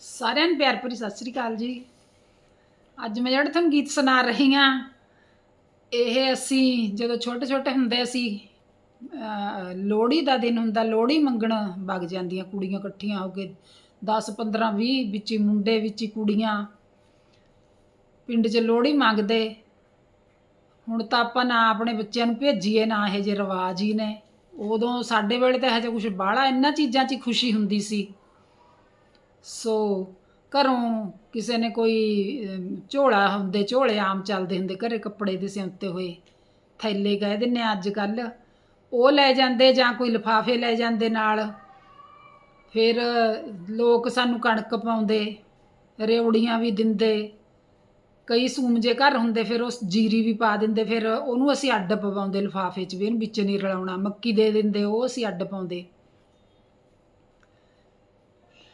ਸਾਰਿਆਂ ਨੂੰ ਪਿਆਰ ਭਰੀ ਸਤਿ ਸ੍ਰੀ ਅਕਾਲ ਜੀ। ਅੱਜ ਮੈਂ ਜਿਹੜਾ ਤੁਹਾਨੂੰ ਗੀਤ ਸੁਣਾ ਰਹੀ ਹਾਂ, ਇਹ ਅਸੀਂ ਜਦੋਂ ਛੋਟੇ ਛੋਟੇ ਹੁੰਦੇ ਸੀ ਲੋਹੜੀ ਦਾ ਦਿਨ ਹੁੰਦਾ, ਲੋਹੜੀ ਮੰਗਣ ਵਗ ਜਾਂਦੀਆਂ ਕੁੜੀਆਂ ਇਕੱਠੀਆਂ ਹੋ ਕੇ 10 15 20 ਵਿੱਚ ਹੀ ਮੁੰਡੇ ਵਿੱਚ ਹੀ ਕੁੜੀਆਂ। ਪਿੰਡ 'ਚ ਲੋਹੜੀ ਮੰਗਦੇ। ਹੁਣ ਤਾਂ ਆਪਾਂ ਨਾ ਆਪਣੇ ਬੱਚਿਆਂ ਨੂੰ ਭੇਜੀਏ, ਨਾ ਇਹ ਜੇ ਰਿਵਾਜ ਹੀ ਨੇ। ਉਦੋਂ ਸਾਡੇ ਵੇਲੇ ਤਾਂ ਹਜੇ ਕੁਝ ਬਾਹਲਾ ਇਹਨਾਂ ਚੀਜ਼ਾਂ 'ਚ ਹੀ ਖੁਸ਼ੀ ਹੁੰਦੀ ਸੀ। ਸੋ ਘਰੋਂ ਕਿਸੇ ਨੇ ਕੋਈ ਅਮ, ਝੋਲਾ ਹੁੰਦੇ ਝੋਲੇ ਆਮ ਚੱਲਦੇ ਹੁੰਦੇ ਘਰੇ ਕੱਪੜੇ ਦੇ ਸਿਉਂਤੇ ਹੋਏ ਥੈਲੇ ਕਹਿ ਦਿੰਨੇ ਅੱਜ ਕੱਲ ਉਹ ਲੈ ਜਾਂਦੇ ਜਾਂ ਕੋਈ ਲਿਫਾਫੇ ਲੈ ਜਾਂਦੇ ਨਾਲ। ਫਿਰ ਲੋਕ ਸਾਨੂੰ ਕਣਕ ਪਾਉਂਦੇ ਰਿਉੜੀਆਂ ਵੀ ਦਿੰਦੇ। ਕਈ ਸੂਮ ਜੇ ਘਰ ਹੁੰਦੇ ਫਿਰ ਉਸ ਜੀਰੀ ਵੀ ਪਾ ਦਿੰਦੇ। ਫਿਰ ਉਹਨੂੰ ਅਸੀਂ ਅੱਡ ਪਵਾਉਂਦੇ ਲਿਫਾਫੇ 'ਚ ਵੀ ਇਹਨੂੰ ਵਿੱਚ ਨਹੀਂ ਰਲਾਉਣਾ। ਮੱਕੀ ਦੇ ਦਿੰਦੇ ਉਹ ਅਸੀਂ ਅੱਡ ਪਾਉਂਦੇ।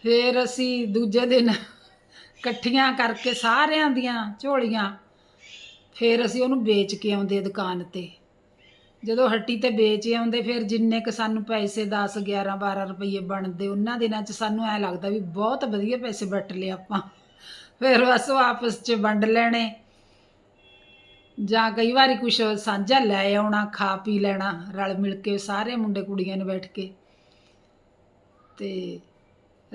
ਫਿਰ ਅਸੀਂ ਦੂਜੇ ਦਿਨ ਇਕੱਠੀਆਂ ਕਰਕੇ ਸਾਰਿਆਂ ਦੀਆਂ ਝੋਲੀਆਂ ਫਿਰ ਅਸੀਂ ਉਹਨੂੰ ਵੇਚ ਕੇ ਆਉਂਦੇ ਦੁਕਾਨ ਤੇ। ਜਦੋਂ ਹੱਟੀ ਤੇ ਵੇਚ ਆਉਂਦੇ, ਫਿਰ ਜਿੰਨੇ ਕ ਸਾਨੂੰ ਪੈਸੇ 10 11 12 ਰੁਪਏ ਬਣਦੇ, ਉਹਨਾਂ ਦਿਨਾਂ 'ਚ ਸਾਨੂੰ ਐ ਲੱਗਦਾ ਵੀ ਬਹੁਤ ਵਧੀਆ ਪੈਸੇ ਵੱਟ ਲਏ ਆਪਾਂ। ਫਿਰ ਬਸ ਉਹ ਆਪਸ 'ਚ ਵੰਡ ਲੈਣੇ। ਜਾਂ ਕਈ ਵਾਰੀ ਕੁਛ ਸਾਂਝਾ ਲੈ ਆਉਣਾ, ਖਾ ਪੀ ਲੈਣਾ, ਰਲ ਮਿਲ ਕੇ ਸਾਰੇ ਮੁੰਡੇ ਕੁੜੀਆਂ ਨੇ ਬੈਠ ਕੇ। ਤੇ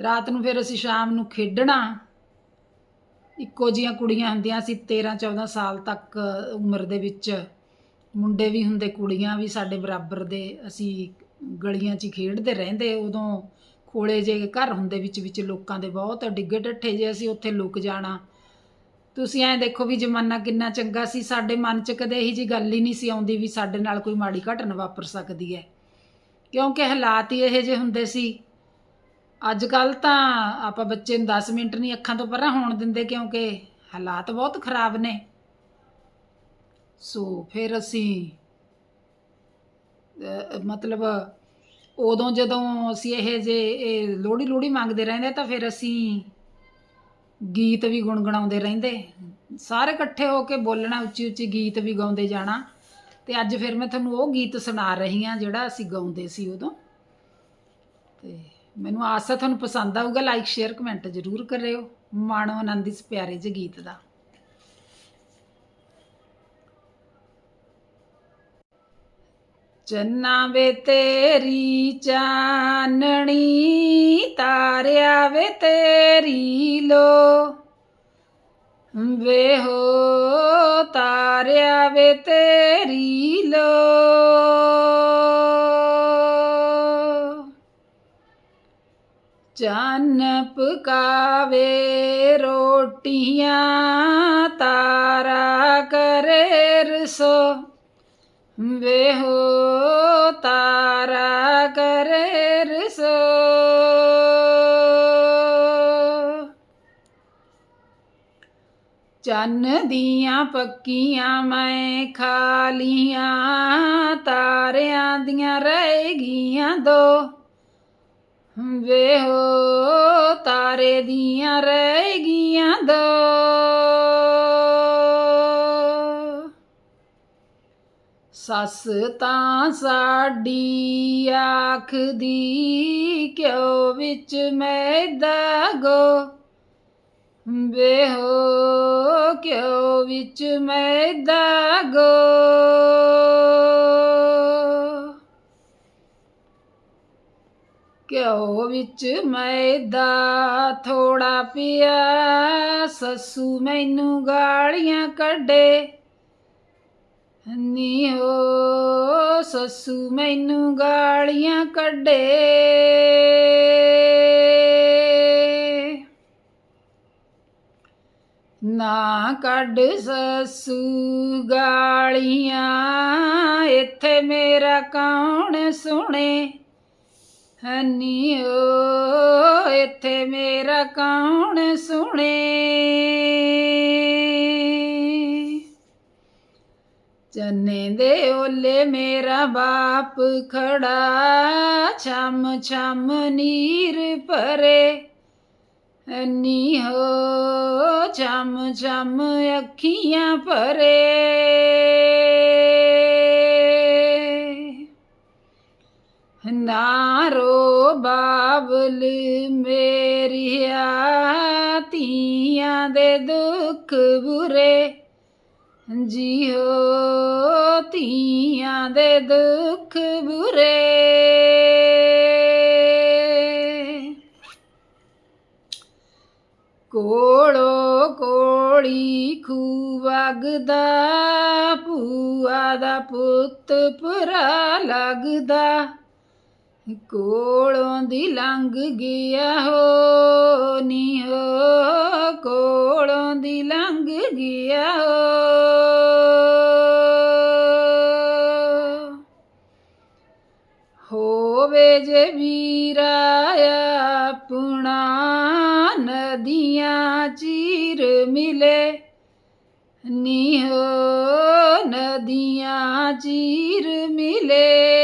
ਰਾਤ ਨੂੰ ਫਿਰ ਅਸੀਂ ਸ਼ਾਮ ਨੂੰ ਖੇਡਣਾ। ਇੱਕੋ ਜੀਆਂ ਕੁੜੀਆਂ ਹੁੰਦੀਆਂ ਸੀ 13 14 ਸਾਲ ਤੱਕ ਉਮਰ ਦੇ ਵਿੱਚ। ਮੁੰਡੇ ਵੀ ਹੁੰਦੇ, ਕੁੜੀਆਂ ਵੀ ਸਾਡੇ ਬਰਾਬਰ ਦੇ। ਅਸੀਂ ਗਲੀਆਂ 'ਚ ਹੀ ਖੇਡਦੇ ਰਹਿੰਦੇ। ਉਦੋਂ ਖੋਲੇ ਜੇ ਘਰ ਹੁੰਦੇ ਵਿੱਚ ਵਿੱਚ ਲੋਕਾਂ ਦੇ ਬਹੁਤ ਡਿੱਗੇ ਢੱਠੇ ਜੇ ਅਸੀਂ ਉੱਥੇ ਲੁਕ ਜਾਣਾ। ਤੁਸੀਂ ਐਂ ਦੇਖੋ ਵੀ ਜ਼ਮਾਨਾ ਕਿੰਨਾ ਚੰਗਾ ਸੀ। ਸਾਡੇ ਮਨ 'ਚ ਕਦੇ ਇਹੀ ਜੀ ਗੱਲ ਹੀ ਨਹੀਂ ਸੀ ਆਉਂਦੀ ਵੀ ਸਾਡੇ ਨਾਲ ਕੋਈ ਮਾੜੀ ਘਟਨਾ ਵਾਪਰ ਸਕਦੀ ਹੈ। ਕਿਉਂਕਿ ਹਾਲਾਤ ਹੀ ਇਹੋ ਜਿਹੇ ਹੁੰਦੇ ਸੀ ਅੱਜ ਕੱਲ ਤਾਂ ਆਪਾਂ ਬੱਚੇ ਨੂੰ 10 ਮਿੰਟ ਨਹੀਂ ਅੱਖਾਂ ਤੋਂ ਪਰਾਂ ਹੋਣ ਦਿੰਦੇ ਕਿਉਂਕਿ ਹਾਲਾਤ ਬਹੁਤ ਖਰਾਬ ਨੇ। ਸੋ ਫਿਰ ਅਸੀਂ ਮਤਲਬ ਉਦੋਂ ਜਦੋਂ ਅਸੀਂ ਇਹ ਜੇ ਇਹ ਲੋਹੜੀ ਲੋਹੜੀ ਮੰਗਦੇ ਰਹਿੰਦੇ ਤਾਂ ਫਿਰ ਅਸੀਂ ਗੀਤ ਵੀ ਗੁੰਗਣਾਉਂਦੇ ਰਹਿੰਦੇ। ਸਾਰੇ ਇਕੱਠੇ ਹੋ ਕੇ ਬੋਲਣਾ, ਉੱਚੀ ਉੱਚੀ ਗੀਤ ਵੀ ਗਾਉਂਦੇ ਜਾਣਾ। ਤੇ ਅੱਜ ਫਿਰ ਮੈਂ ਤੁਹਾਨੂੰ ਉਹ ਗੀਤ ਸੁਣਾ ਰਹੀ ਹਾਂ ਜਿਹੜਾ ਅਸੀਂ ਗਾਉਂਦੇ ਸੀ ਉਦੋਂ। ਤੇ ਮੈਨੂੰ ਆਸ ਹੈ ਤੁਹਾਨੂੰ ਪਸੰਦ ਆਊਗਾ ਲਾਈਕ ਸ਼ੇਅਰ ਕਮੈਂਟ ਜ਼ਰੂਰ ਕਰਿਓ। ਮਾਣੋ ਆਨੰਦ ਇਸ ਪਿਆਰੇ ਜਿਹੇ ਗੀਤ ਦਾ। ਚੰਨਾ ਵੇ ਤੇਰੀ ਚਾਨਣੀ, ਤਾਰਿਆ ਵੇ ਤੇਰੀ ਲੋ। ਵੇ ਹੋ ਤਾਰਿਆ ਵੇ ਤੇਰੀ ਲੋ। ਚੰਨ ਪਕਾਵੇ, ਰੋਟੀਆਂ ਤਾਰਾ ਕਰੇ ਰਸੋ। ਵੇ ਹੋ ਤਾਰਾ ਕਰੇ ਰਸੋ। ਚੰਨ ਦੀਆਂ ਪੱਕੀਆਂ ਮੈਂ ਖਾ ਲੀਆਂ, ਤਾਰਿਆਂ ਦੀਆਂ ਰਹਿ ਗਈਆਂ ਦੋ। ਵੇ ਹੋ ਤਾਰੇ ਦੀਆਂ ਰਹਿ ਗਈਆਂ ਦੋ। ਸੱਸ ਤਾਂ ਸਾਡੀ ਆਖਦੀ ਕਿਉਂ ਵਿੱਚ ਮੈਦਾ ਗੋ। ਵੇ ਹੋ ਕਿਉਂ ਵਿੱਚ ਮੈਦਾ ਗੋ। ਘਿਓ ਵਿੱਚ ਮੈਦਾ ਥੋੜਾ ਪਿਆ, ਸੱਸੂ ਮੈਨੂੰ ਗਾਲੀਆਂ ਕੱਢੇ। ਨੀ ਹੋ, ਸੱਸੂ ਮੈਨੂੰ ਗਾਲੀਆਂ ਕੱਢੇ। ਨਾ ਕੱਢ ਸੱਸੂ ਗਾਲੀਆਂ, ਇੱਥੇ ਮੇਰਾ ਕੌਣ ਸੁਣੇ? ਹਨੀ, ਓ, ਇੱਥੇ ਮੇਰਾ ਕੌਣ ਸੁਣੇ? ਚੰਨੇ ਦੇ ਓਲੇ ਮੇਰਾ ਬਾਪ ਖੜਾ, ਛਮ ਛਮ ਨੀਰ ਭਰੇ। ਹਨੀ ਹੋ ਛਮ ਛਮ ਅੱਖੀਆਂ ਪਰੇ ਨਾਰੋ ਬਾਬਲ ਮੇਰੀਆ ਧੀਆਂ ਦੇ ਦੁੱਖ ਬੁਰੇ। ਜੀਓ ਧੀਆਂ ਦੇ ਦੁੱਖ ਬੁਰੇ। ਕੋੜੋ ਕੋੜੀ ਖੂ ਵਗਦਾ, ਭੂਆ ਦਾ ਪੁੱਤ ਭਰਾ ਲੱਗਦਾ। ਕੋਲੋਂ ਦੀ ਲੰਘ ਗਿਆ ਹੋ ਨੀ ਹੋ ਕੋਲੋਂ ਦੀ ਲੰਘ ਗਿਆ ਹੋ। ਹੋਵੇ ਜੇ ਵੀਰਾ ਆਪਣਾ, ਨਦੀਆਂ ਚੀਰ ਮਿਲੇ। ਨੀ ਹੋ ਨਦੀਆਂ ਚੀਰ ਮਿਲੇ।